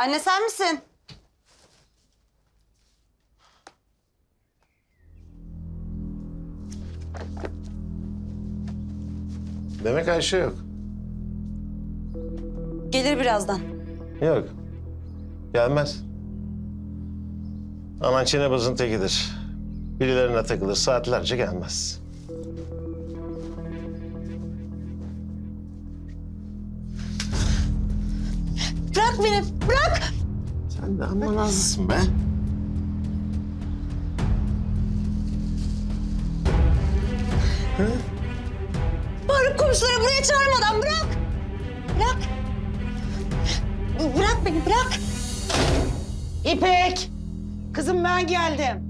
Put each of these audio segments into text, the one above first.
Anne sen misin? Demek Ayşe yok. Gelir birazdan. Yok. Gelmez. Aman çenebazın tekidir. Birilerine takılır saatlerce gelmez. Bırak beni, bırak! Sen de amma nazlısın be. Bağırıp komşuları buraya çağırmadan bırak! Bırak! Bırak beni, bırak! İpek! Kızım ben geldim.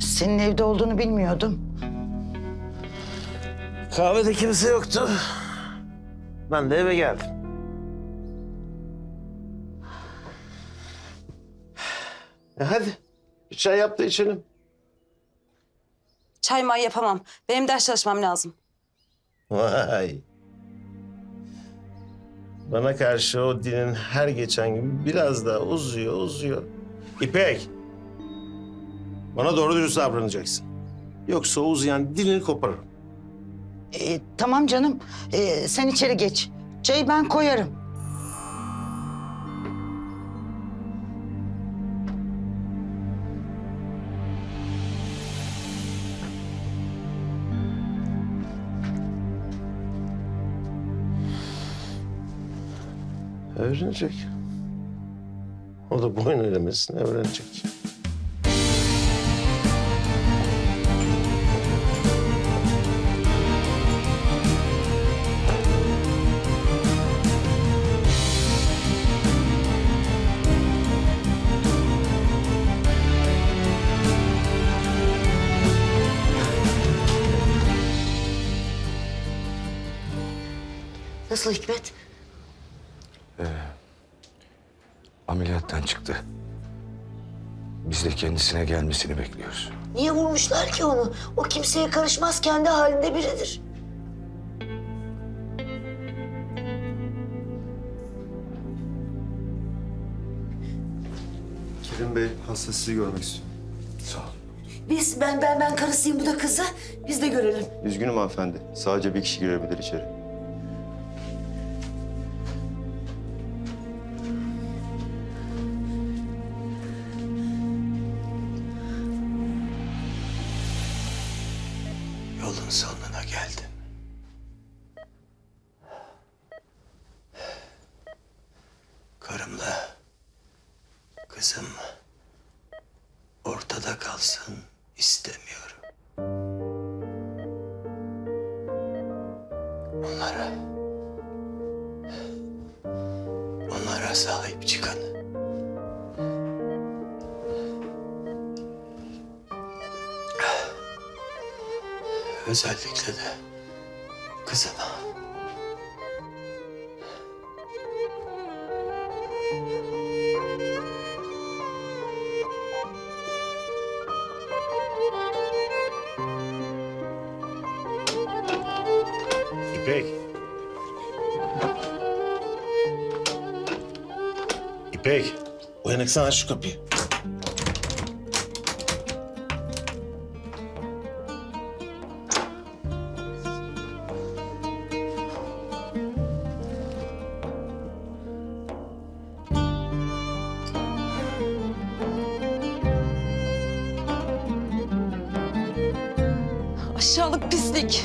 Senin evde olduğunu bilmiyordum. Kahvede kimse yoktu. Ben de eve geldim. E hadi. Bir çay yap da içelim. Çay may yapamam. Benim ders çalışmam lazım. Vay. Bana karşı o dilin her geçen gün biraz daha uzuyor, uzuyor. İpek. Bana doğru dürüst davranacaksın. Yoksa o uzayan dilini koparırım. Ee, tamam canım. Ee, sen içeri geç. Çayı ben koyarım. Öğrenecek. O da boyun elemesini öğrenecek. Nasıl Hikmet? Ameliyattan çıktı. Biz de kendisine gelmesini bekliyoruz. Niye vurmuşlar ki onu? O kimseye karışmaz, kendi halinde biridir. Kerim Bey hasta sizi görmek istiyor. Sağ ol. Biz, ben, ben, ben karısıyım, bu da kızı. Biz de görelim. Üzgünüm hanımefendi. Sadece bir kişi girebilir içeri. Yolun sonuna geldim. Karımla kızım ortada kalsın istemiyorum. Onlara onlara sahip çıkın. Özellikle de kızıma. İpek. İpek. Uyanıksana aç şu kapıyı. Aşağılık pislik.